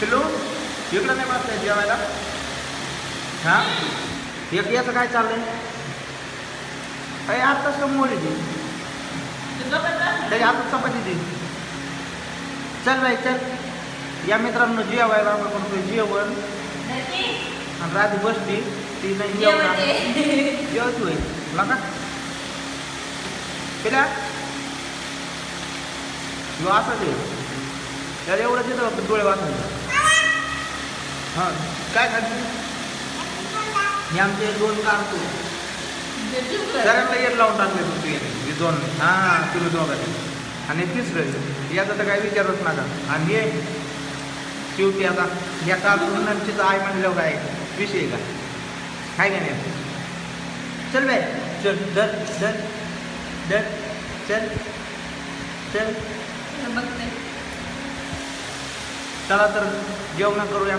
पिल्लू इकडं नाही बसताय जेवायला. हा? एक याचं काय चाललंय? अरे आता समोर येते? त्याच्या हातात चपाती दे चल बाई चल. या मित्रांनो जेवायला आपण म्हणतोय जेवण. आणि राधी बसली ती नाही जेवणार. जेवत. नका पिल्या ह्यो असं दे. त्याला एवढं देतं डोळे वाचून हां काय खाते हे आमचे दोन कारतो सगळ्यांना येत लावून टाकले तू हे दोन हां तुम्ही दोघांनी. आणि तिसरं याचा तर काही विचारच नका. आणि हे शेवटी आता या कार्टून आमची आई म्हणल्यावर काय विषय का? काय का नाही? चल बाय चल दर दर दर चल चल. चला तर जेवण करूया.